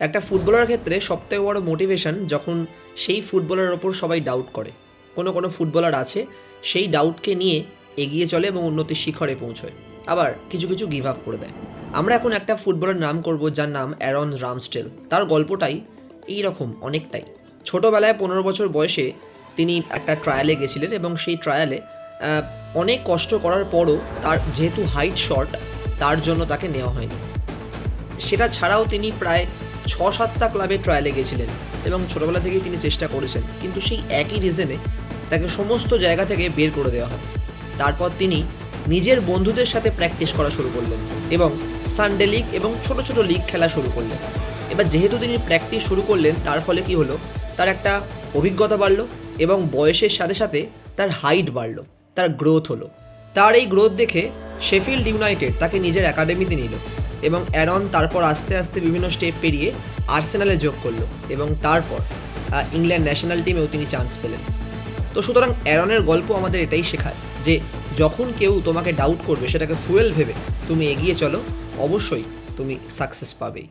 একটা ফুটবলার ক্ষেত্রে সবথেকে বড় মোটিভেশন যখন সেই ফুটবলারের ওপর সবাই ডাউট করে। কোনো কোনো ফুটবলার আছে, সেই ডাউটকে নিয়ে এগিয়ে চলে এবং উন্নতির শিখরে পৌঁছয়। আবার কিছু কিছু গিভ আপ করে দেয়। আমরা এখন একটা ফুটবলের নাম করব যার নাম অ্যারন রামস্টেল তার গল্পটাই এই রকম অনেকটাই। ছোটোবেলায় পনেরো বছর বয়সে তিনি একটা ট্রায়ালে গেছিলেন এবং সেই ট্রায়ালে অনেক কষ্ট করার পরও তার যেহেতু হাইট শর্ট তার জন্য তাকে নেওয়া হয়নি। সেটা ছাড়াও তিনি প্রায় ছ সাতটা ক্লাবে ট্রায়ালে গেছিলেন এবং ছোটোবেলা থেকেই তিনি চেষ্টা করেছেন। কিন্তু সেই একই রিজনে তাকে সমস্ত জায়গা থেকে বের করে দেওয়া হয়। তারপর তিনি নিজের বন্ধুদের সাথে প্র্যাকটিস করা শুরু করলেন এবং সানডে লিগ এবং ছোট ছোট লিগ খেলা শুরু করলেন। এবার যেহেতু তিনি প্র্যাকটিস শুরু করলেন, তার ফলে কি হলো? তার একটা অভিজ্ঞতা বাড়লো এবং বয়সের সাথে সাথে তার হাইট বাড়লো, তার গ্রোথ হলো। তার এই গ্রোথ দেখে শেফিল্ড ইউনাইটেড তাকে নিজের একাডেমিতে নিল। এবং অ্যারন তারপর আস্তে আস্তে বিভিন্ন স্টেপ পেরিয়ে আর্সেনালে যোগ করল এবং তারপর ইংল্যান্ড ন্যাশনাল টিমেও তিনি চান্স পেলেন। তো সুতরাং অ্যারনের গল্প আমাদের এটাই শেখায় যে যখন কেউ তোমাকে ডাউট করবে, সেটাকে ফুয়েল ভেবে তুমি এগিয়ে চলো, অবশ্যই তুমি সাকসেস পাবেই।